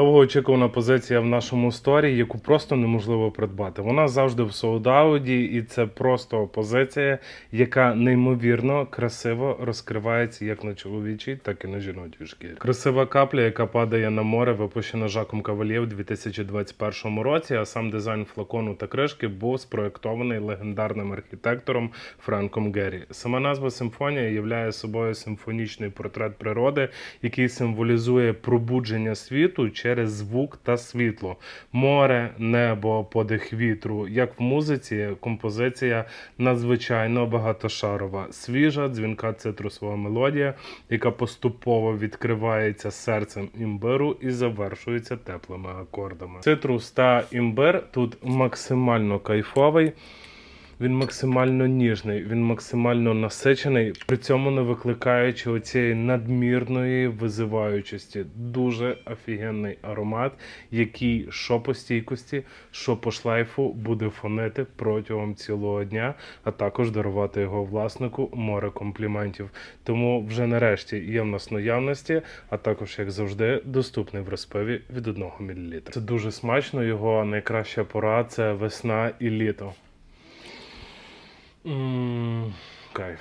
Довгоочікувана позиція в нашому сторі, яку просто неможливо придбати. Вона завжди в соудауді, і це просто позиція, яка неймовірно красиво розкривається як на чоловічій, так і на жіночій шкірі. Красива капля, яка падає на море, випущена Жаком Кавальє в 2021 році. А сам дизайн флакону та кришки був спроєктований легендарним архітектором Френком Геррі. Сама назва симфонія являє собою симфонічний портрет природи, який символізує пробудження світу через звук та світло, море, небо, подих вітру. Як в музиці, композиція надзвичайно багатошарова, свіжа, дзвінка цитрусова мелодія, яка поступово відкривається серцем імбиру і завершується теплими акордами. Цитрус та імбир тут максимально кайфовий. Він максимально ніжний, він максимально насичений, при цьому не викликаючи оцієї надмірної визиваючості. Дуже офігенний аромат, який що по стійкості, що по шлейфу буде фонити протягом цілого дня, а також дарувати його власнику море компліментів. Тому вже нарешті є в нас наявності, а також, як завжди, доступний в розпиві від 1 мл. Це дуже смачно. Його найкраща пора це весна і літо. М, Кайф.